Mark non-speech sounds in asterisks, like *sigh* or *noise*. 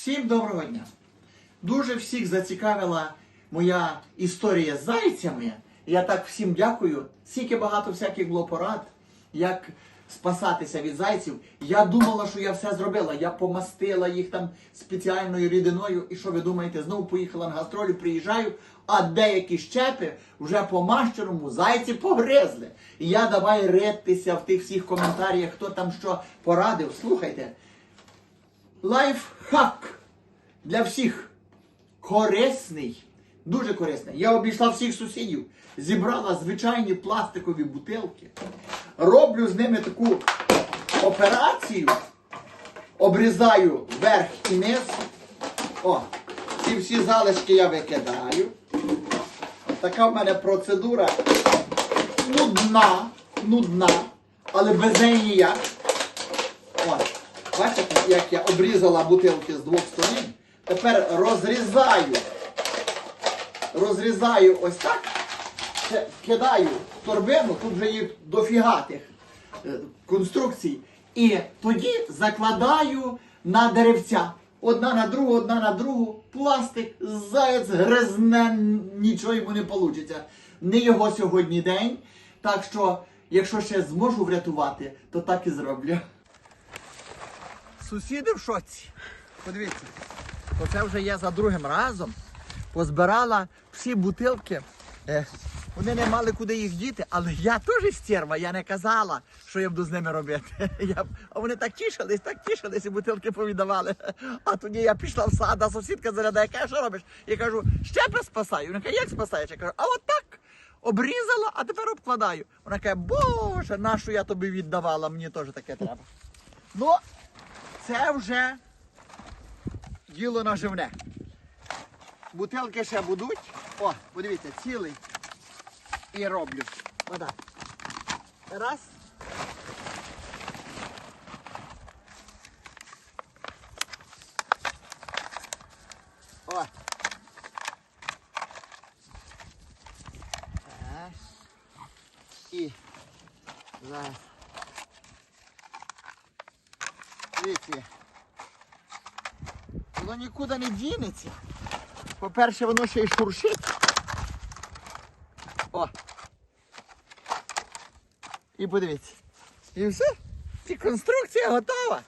Всім доброго дня! Дуже всіх зацікавила моя історія з зайцями. Я так всім дякую. Скільки багато всяких було порад, як спасатися від зайців. Я думала, що я все зробила. Я помастила їх там спеціальною рідиною. І що ви думаєте, знову поїхала на гастролі, приїжджаю, а деякі щепи вже по мащеному зайці погризли. І я давай ритися в тих всіх коментарях, хто там що порадив. Слухайте. Лайфхак для всіх. Корисний. Дуже корисний. Я обійшла всіх сусідів, зібрала звичайні пластикові бутилки, роблю з ними таку операцію, обрізаю верх і низ. О, ці всі залишки я викидаю. Така в мене процедура нудна, нудна, але без неї ніяк. От, бачите, як я обрізала бутилки з двох сторін. Тепер розрізаю. Розрізаю ось так. Кидаю в торбину, тут вже їх дофіга тих е, конструкцій. І тоді закладаю на деревця. Одна на другу, одна на другу. Пластик, заяць гризне, нічого йому не вийде. Не його сьогодні день. Так що, якщо ще зможу врятувати, то так і зроблю. Сусіди в шоці. Подивіться, оце вже я за другим разом позбирала всі бутилки. Е, Вони не мали куди їх діти, але я теж стерва, я не казала, що я буду з ними робити. *laughs* Я, а вони так тішились, так тішились, і бутилки повідавали. А тоді я пішла в сад, а сусідка зарядає, каже, що робиш? Я кажу, щепи спасаю. Вона каже, як спасаєш? Я кажу, а от так. Обрізала, а тепер обкладаю. Вона каже, боже, нашу я тобі віддавала, мені теж таке треба. Ну, це вже діло наживне. Бутилки ще будуть. О, подивіться, цілий. І роблю. Вода. Раз. О. Так. І зараз. Дивіться. Воно нікуди не дінеться. По-перше, воно ще й шуршить. О. І подивіться. І все. І конструкція готова.